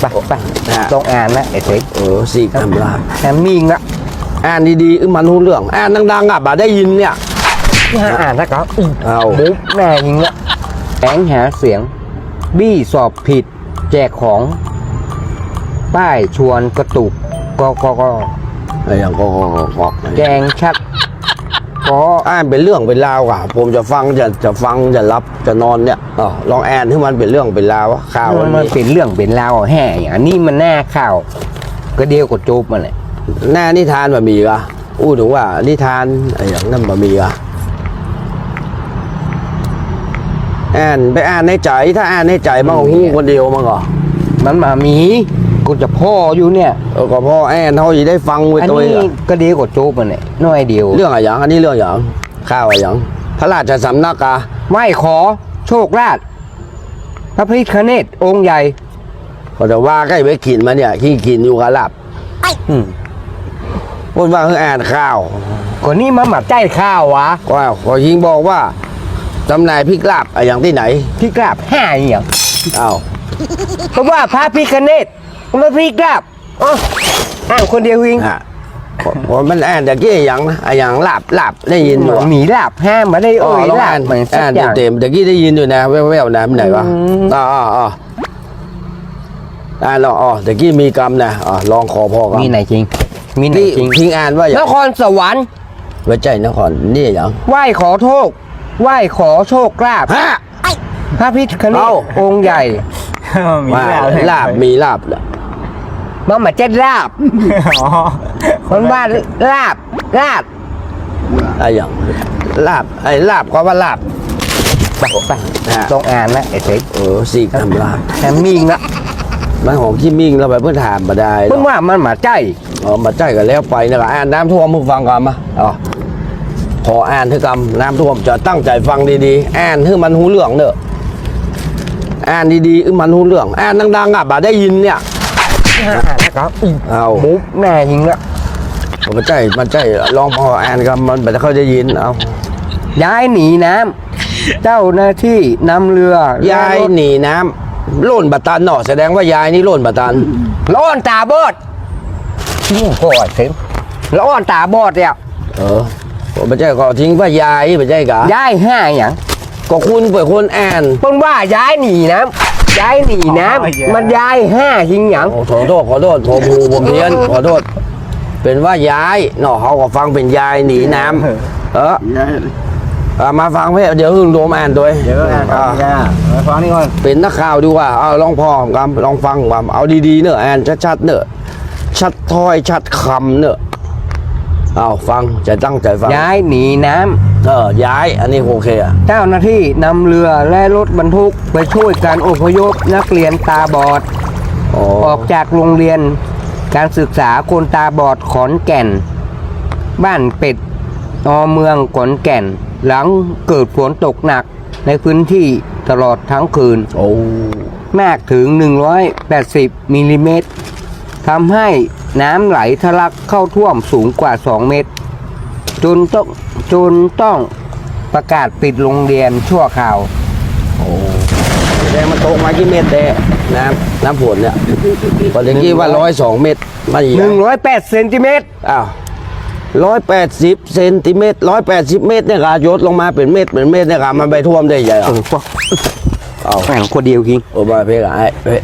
ไปไปต้องอ่านนะไอ้เซ็กเออสี่คำลาแอมมิงละอ่านดีๆอึมันรู้เรื่องอ่านดังๆอะบ่าได้ยินเนี่ยที่หาอ่านนะครับอีกเอามุกแม่ยิงละแองหาเสียง บี้สอบผิด แจกของ ป้ายชวนกระตุกก็ก็ก็ไอ้อย่างก็ก็ก็ก็แกงชัก ก็อ่านเป็นเรื่องเป็นราวอะ ผมจะฟังจะจะฟังจะรับจะนอนเนี่ยอ๋อลองอ่านให้มันเป็นเรื่องเป็นราวอะข่าวมัมันนมันมีเป็นเรื่องเป็นราวแห่อย่างนี้มันแน่ข่าว ก็เดียวกับจูบมันแหละหน้านิทานบะหมี่กะอู้ถึงว่านิทานไอ้อย่างนั้นบะหมี่กะอ่านไปอ่านในใจถ้าอ่านในใจมันก็หู้คนเดียวมันก็มันมามี กูจะพ่ออยู่เนี่ยเออก็พ่อแอนเขาจะได้ฟังไว้อันตัวเอนี้งอะก็เดียวกับจูบมันแหละน้อยเดียว เรื่องอะไรอย่างอันนี้เรื่องอย่างข้าวอะไรอย่างพระราชสำนักกะไหว้ขอโชคลาภพระพิฆเนศองค์ใหญ่ก็จะว่าใกล้ไปกินมาเนี่ยขี้กินอยู่กับหลับอืมพูดว่าเพิ่งอ่านข่าวคนนี้มาหมักใจข้าววะก็ก็ยิงบอกว่าจำหนายพริกลาบอะไรอย่างที่ไหน พี่กราบห้าอย่างอ้าว เพราะว่าพระพิฆเนศพระพี่กราบอ๋ออ่านคนเดียวเองฮะผมมันอ่านแต่กี้อย่างนะอะอย่างลาบลาบได้ยินอยู่หมีลาบห้ามมาได้อ๋อเอ่ยลองลาอ่าบนเหมือนสักอ่านอย่างเต็มๆแต่กี้ได้ยินอยู่นะแว่วๆนะมันไหนวะอืมอ๋ออ๋ออ๋ออ่านแล้วอ๋อแต่กี้มีกรรมนะอ๋อลองขอพ่อกันมีไหนจริง มีไหนที่จริงทิ้งอ่านว่าอย่างนครสวรรค์ไว้ใจนครนี่อย่างไหว้ขอโทษไหว้ขอโชคลาภฮะพระพิฆเนศเอ้าองค์ใหญ่ ว่าลาบมีลาบเหรอมาหมาเจ็ดลาบมันว่าลาบลาบอะไรอย่างลาบไอ้ลาบก็ว่าลาบไปไปฮะต้องอ่านนะไอ้เซ็กเออสี่คำลาบแอมมิงละมันของขี้มิ่งเราไปเพื่อถามมาได้หรเพิ่อนกว่ามันหมาใจอ๋อมาใจกันแล้วไปนะครับอ่านน้ำท่วมมึงฟังกันมาอ๋อขออ่านให้กรรมน้ำท่วมจะตั้งใจฟังดีๆอ่านให้มันหูเรื่องเนอะ อ่านดีๆให้มันหูเรื่องอ่านดังๆอะบ่าได้ยินเนี่ยอ่านนะครับอีกเอามุกแม่ยิงละมาใจมาใจลองพออ่านกันมันบ่ได้เขาจะยินเอาย้ายหนีน้ำเจ้าหน้าที่นำเรือยายหนีน้ำโล่นบัตันเนาะแสดงว่ายายนี่โล่นบัตันร้อนตาบอดนี่ก่อนเซ็งร้อนตาบอดเนี่ยเออผมไม่ใช่ก็ทิ้งว่ายายไม่ใช่กะย้ายห้าอย่าง ก็คุณเปิดคนอ่านเพิ่นว่าย้ายหนีน้ำย้ายหนีน้ำมันย้ายห้ายิงหยังโอ้ขอโทษขอโทษผมหูผมเพี้ยนขอโทษ เป็นว่ายายเนาะเขาก็ฟังเป็นยายหนีน้ำเออเอามาฟังเพื่อเดี๋ยวหึงโดมอ่านด้วยเดี๋ยวอ่านอ่ามาฟังนี่ก่อนเป็นนักข่าวดีกว่า เอาลองพอกันลองฟังว่าเอาดีๆเนอะอ่านชัดๆเนอะชัดถ้อยชัดคำเนอะเอาฟังจะตั้งใจฟังย้ายหนีน้ำ เออย้ายอันนี้โอเคอะเจ้าหน้าที่นำเรือและรถบรรทุกไปช่วยการอพยพนักเรียนตาบอด อ๋อออกจากโรงเรียนการศึกษาคนตาบอดขอนแก่น บ้านเป็ดอเมืองขอนแก่น หลังเกิดฝนตกหนักในพื้นที่ตลอดทั้งคืน โอ้มากถึง 180มิลลิเมตรทำให้น้ำไหลทะลักเข้าท่วมสูงกว่า 2 เมตร จนต้องจนต้องประกาศปิดโรงเรียนชั่วคราว โอ้แสดงมันตกมากี่เม็ดเด้น้ำน้ำฝนเนี่ยพอเด็กกี้ว่าร้อยสองเม็ดมาอีก108เซนติเมตรอ้าวร้อยแปดสิบเซนติเมตรร้อยแปดสิบเมตรเนี่ยค่ะยศลงมาเป็นเม็ดเป็นเม็ดเนี่ยค่ะมันไปท่วมได้ใหญ่เหรอเออพวกเอาแข่งคนเดียวคิงโอ้บายเพ่กะไอ้เพ่